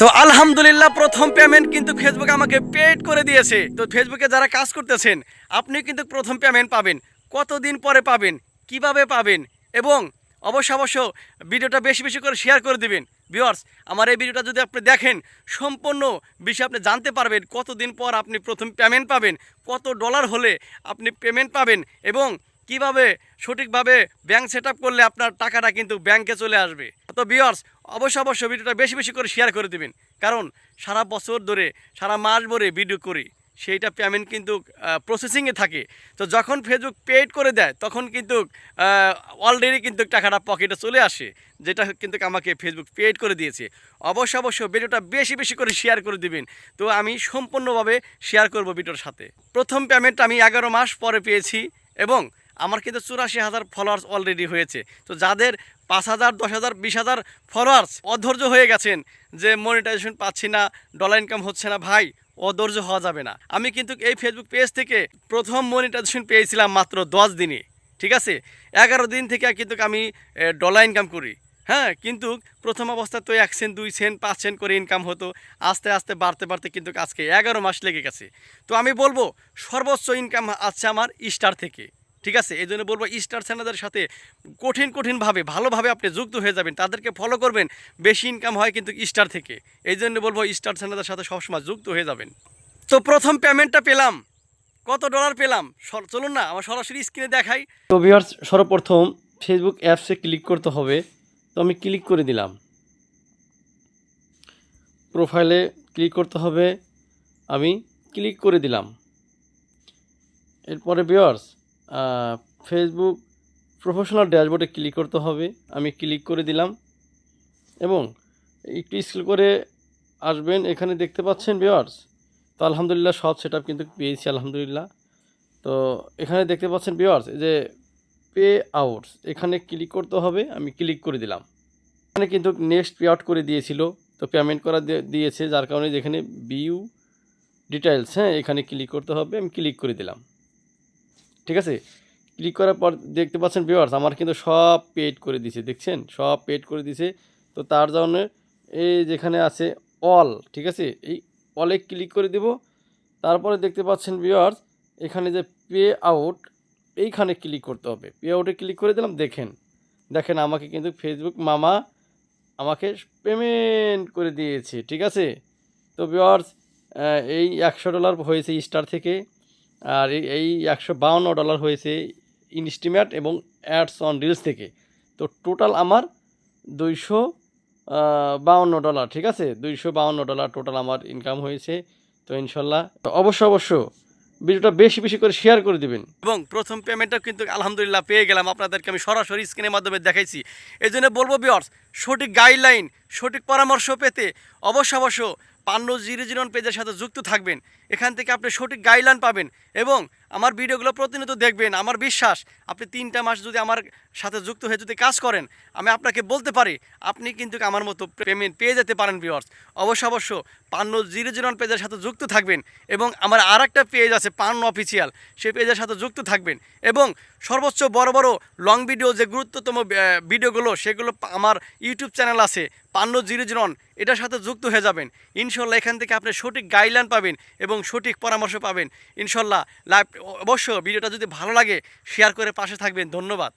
তো আলহামদুলিল্লাহ প্রথম পেমেন্ট কিন্তু ফেসবুক আমাকে পেড করে দিয়েছে। তো ফেসবুকে যারা কাজ করতেছেন আপনি কিন্তু প্রথম পেমেন্ট পাবেন। কতদিন পরে পাবেন? কীভাবে পাবেন? এবং অবশ্য অবশ্য ভিডিওটা বেশি বেশি করে শেয়ার করে দিবেন। ভিউয়ার্স আমার এই ভিডিওটা যদি আপনি দেখেন, সম্পূর্ণ বিষয় আপনি জানতে পারবেন কতদিন পর আপনি প্রথম পেমেন্ট পাবেন, কত ডলার হলে আপনি পেমেন্ট পাবেন এবং কীভাবে সঠিকভাবে ব্যাংক সেট করলে আপনার টাকাটা কিন্তু ব্যাংকে চলে আসবে। তো ভিউয়ার্স অবশ্য অবশ্য ভিডিওটা বেশি বেশি করে শেয়ার করে দিবেন। কারণ সারা বছর ধরে, সারা মাস ভরে ভিডিও করি, সেইটা পেমেন্ট কিন্তু প্রসেসিংয়ে থাকে। তো যখন ফেসবুক পেড করে দেয়, তখন কিন্তু অলরেডি কিন্তু টাকাটা পকেটে চলে আসে, যেটা কিন্তু আমাকে ফেসবুক পেড করে দিয়েছে। অবশ্য অবশ্য ভিডিওটা বেশি বেশি করে শেয়ার করে দিবেন। তো আমি সম্পূর্ণভাবে শেয়ার করব ভিডিওর সাথে। প্রথম পেমেন্ট আমি এগারো মাস পরে পেয়েছি এবং আমার কিন্তু চুরাশি হাজার ফলোয়ার্স অলরেডি হয়েছে। তো যাদের পাঁচ হাজার, দশ হাজার, বিশ হাজার ফলোয়ার্স অধৈর্য হয়ে গেছেন যে মনিটাইজেশন পাচ্ছি না ডলার ইনকাম হচ্ছে না, ভাই, অধৈর্য হওয়া যাবে না। আমি কিন্তু এই ফেসবুক পেজ থেকে প্রথম মনিটাইজেশন পেয়েছিলাম মাত্র দশ দিনে, ঠিক আছে? এগারো দিন থেকে কিন্তু আমি ডলার ইনকাম করি। হ্যাঁ কিন্তু প্রথম অবস্থা তো এক সেন্ট দুই সেন্ট পাঁচ সেন্ট করে ইনকাম হতো। আস্তে আস্তে, বাড়তে বাড়তে কিন্তু আজকে এগারো মাস লেগে গেছে। তো আমি বলব, সর্বোচ্চ ইনকাম আছে আমার স্টার থেকে। ঠিক আছে? এই জন্য বলব স্টার চ্যানেলের সাথে কঠিন কঠিনভাবে ভালোভাবে আপনি যুক্ত হয়ে যাবেন। তাদেরকে ফলো করবেন। বেশি ইনকাম হয় কিন্তু স্টার থেকে। এই জন্য বলব স্টার চ্যানেলের সাথে সবসময় যুক্ত হয়ে যাবেন। তো প্রথম পেমেন্টটা পেলাম। কত ডলার পেলাম? চলুন না, আমার সরাসরি স্ক্রিনে দেখাই। তো ভিউয়ার্স সর্বপ্রথম ফেসবুক অ্যাপসে ক্লিক করতে হবে। তো আমি ক্লিক করে দিলাম। প্রোফাইলে ক্লিক করতে হবে। আমি ক্লিক করে দিলাম। এরপরে ভিউয়ার্স ফেসবুক প্রফেশনাল ড্যাশবোর্ডে ক্লিক করতে হবে। আমি ক্লিক করে দিলাম এবং একটু স্ক্রল করে আসবেন। এখানে দেখতে পাচ্ছেন ভিউয়ার্স তো আলহামদুলিল্লাহ সব সেট কিন্তু পেয়েছি, আলহামদুলিল্লাহ। তো এখানে দেখতে পাচ্ছেন ভিউয়ার্স যে পে আউটস এখানে ক্লিক করতে হবে। আমি ক্লিক করে দিলাম। এখানে কিন্তু নেক্সট পে আউট করে দিয়েছিল। তো পেমেন্ট করা দিয়ে- দিয়েছে, যার কারণে যেখানে বিউ ডিটেলস হ্যাঁ এখানে ক্লিক করতে হবে। আমি ক্লিক করে দিলাম। ঠিক আছে? ক্লিক করার পর দেখতে পাচ্ছেন ভিউয়ার্স আমার কিন্তু সব পেড করে দিয়েছে দেখছেন? সব পেড করে দিয়েছে তো তার জন্য এই যেখানে আছে অল ঠিক আছে? এই অলে ক্লিক করে দেব। তারপরে দেখতে পাচ্ছেন ভিউয়ার্স এখানে যে পে আউট এইখানে ক্লিক করতে হবে। পে আউটে ক্লিক করে দিলাম, দেখেন। দেখেন, আমাকে কিন্তু ফেসবুক মামা আমাকে পেমেন্ট করে দিয়েছে, ঠিক আছে? তো ভিউয়ার্স এই একশো ডলার হয়েছে স্টার থেকে। আর এই- একশো বাউন্ন ডলার হয়েছে ইনস্টিমেট এবং অ্যাডস অন রিলস থেকে। তো টোটাল আমার দুইশো বাউন্ন ডলার, ঠিক আছে? দুইশো বাউন্ন ডলার টোটাল আমার ইনকাম হয়েছে। তো ইনশাল্লাহ, অবশ্য অবশ্য ভিডিওটা বেশি বেশি করে শেয়ার করে দিবেন। এবং প্রথম পেমেন্টটা কিন্তু আলহামদুলিল্লাহ পেয়ে গেলাম। আপনাদেরকে আমি সরাসরি স্ক্রিনের মাধ্যমে দেখাইছি। এই জন্য বলব বিয়ার্স সঠিক গাইডলাইন সঠিক পরামর্শ পেতে অবশ্য অবশ্য পান্ন জিরো জিরো পেজের সাথে যুক্ত থাকবেন। এখান থেকে আপনি সঠিক গাইডলাইন পাবেন এবং আমার ভিডিওগুলো প্রতিনিয়ত দেখবেন। আমার বিশ্বাস, আপনি তিনটা মাস যদি আমার সাথে যুক্ত হয়ে যদি কাজ করেন, আমি আপনাকে বলতে পারি, আপনি কিন্তু আমার মতো পেমেন্ট পেয়ে যেতে পারেন ভিওয়ার্স অবশ্য অবশ্য, পান্ন জিরো জিরো পেজের সাথে যুক্ত থাকবেন এবং আমার আর একটা পেজ আছে, পান্ন অফিসিয়াল সেই পেজের সাথে যুক্ত থাকবেন এবং সর্বোচ্চ বড় বড় লং ভিডিও যে গুরুত্বতম ভিডিওগুলো সেগুলো আমার ইউটিউব চ্যানেল আছে। পান্ন জিরো জিরো এটার সাথে যুক্ত হয়ে যাবেন। ইনশাল্লাহ এখান থেকে আপনি সঠিক গাইডলাইন পাবেন এবং সঠিক পরামর্শ পাবেন। ইনশাল্লাহ লাইভ অবশ্য ভিডিওটা যদি ভালো লাগে শেয়ার করে পাশে থাকবেন। ধন্যবাদ।